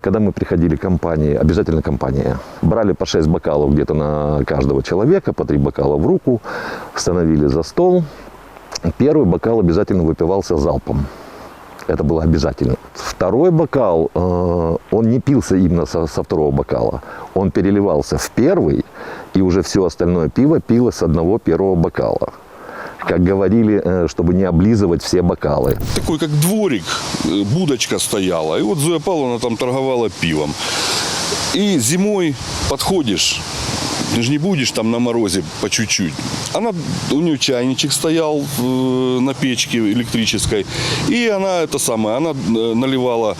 Когда мы приходили компании, обязательно компания, брали по 6 бокалов где-то на каждого человека, по 3 бокала в руку, становились за стол. Первый бокал обязательно выпивался залпом. Это было обязательно. Второй бокал, э, он не пился именно со, со второго бокала. Он переливался в первый, и уже все остальное пиво пилось с одного первого бокала. Как говорили, э, чтобы не облизывать все бокалы. Такой как дворик, э, будочка стояла. И вот Зоя Павловна там торговала пивом. И зимой подходишь, ты же не будешь там на морозе по чуть-чуть. Она, у нее чайничек стоял э, на печке электрической. И она это самое, она наливала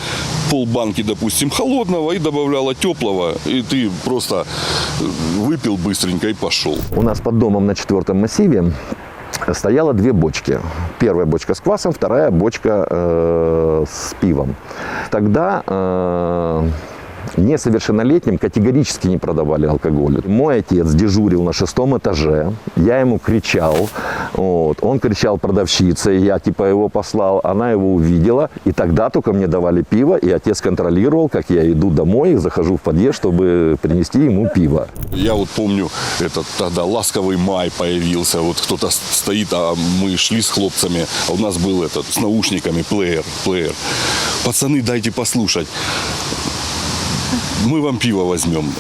полбанки, допустим, холодного и добавляла теплого. И ты просто выпил быстренько и пошел. У нас под домом на четвертом массиве стояло две бочки. Первая бочка с квасом, вторая бочка э, с пивом. Тогда э, несовершеннолетним категорически не продавали алкоголь. Мой отец дежурил на шестом этаже, я ему кричал, вот. он кричал продавщице, я типа его послал, она его увидела, и тогда только мне давали пиво, и отец контролировал, как я иду домой, захожу в подъезд, чтобы принести ему пиво. Я вот помню, этот тогда ласковый май появился. Вот кто-то стоит, а мы шли с хлопцами, а у нас был этот с наушниками плеер, плеер. Пацаны, дайте послушать. Мы вам пиво возьмем.